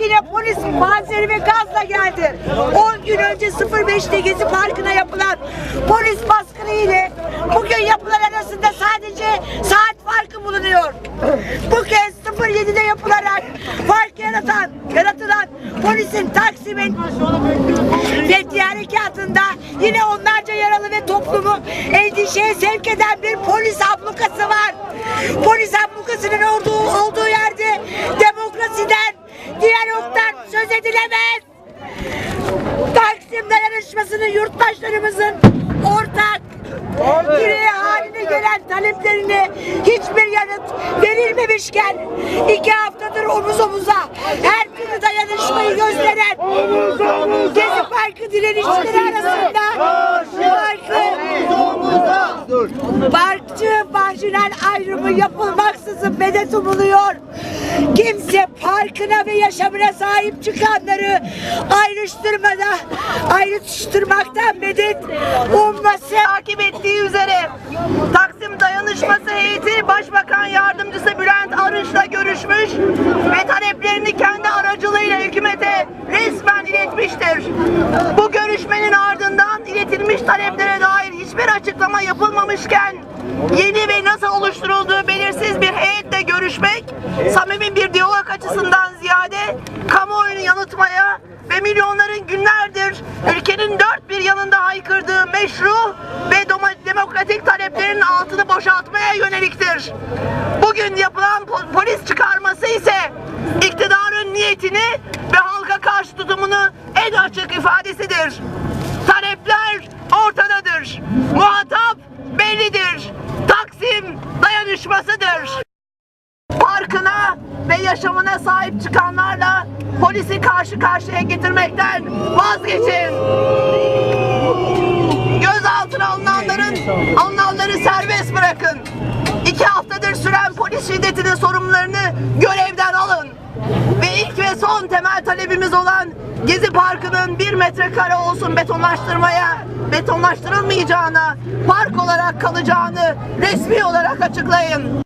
yine polis panzeri ve gazla geldi. 10 gün önce 05'te Gezi Parkı'na yapılan polis baskını ile bugün yapılan arasında sadece saat farkı bulunuyor. Bu kez 07'de yapılarak fark yaratan, yaratılan polisin Taksim'in Fethi Harekatı'nda yine onlarca yaralı ve toplumu endişeye sevk eden bir polis ablukası var. Polis ablukasının olduğu, olduğu Dayanışmasının yurttaşlarımızın ortak direği haline gelen taleplerine hiçbir yanıt verilmemişken iki haftadır omuz omuza her türlü dayanışmayı gösteren Gezi Parkı direnişçileri arasında parkı Parkçı marjinal ayrımı yapılmaksızın medet umuluyor. Kimse parkına ve yaşamına sahip çıkanları ayrıştırmada, ayrıştırmaktan medet umması. takip ettiği üzere Taksim Dayanışması heyeti Başbakan Yardımcısı Bülent Arınç'la görüşmüş ve taleplerini kendi aracılığıyla hükümete resmen iletmiştir. Bu açıklama yapılmamışken yeni ve nasıl oluşturulduğu belirsiz bir heyetle görüşmek samimi bir diyalog açısından ziyade kamuoyunu yanıltmaya ve milyonların günlerdir ülkenin dört bir yanında haykırdığı meşru ve demo- demokratik taleplerin altını boşaltmaya yöneliktir. Bugün yapılan po- polis çıkarması ise iktidarın niyetini ve halka karşı tutumunu en açık ifadesidir. Dayanışmasıdır parkına ve yaşamına sahip çıkanlarla polisi karşı karşıya getirmekten vazgeçin. Gözaltına alınanların alınanları serbest bırakın. İki haftadır süren polis şiddetinin sorumlularını görevden alın. Ve ilk ve son temel talebimiz olan Gezi Parkı'nın bir metrekare olsun betonlaştırmaya, betonlaştırılmayacağına, park olarak kalacağını resmi olarak açıklayın.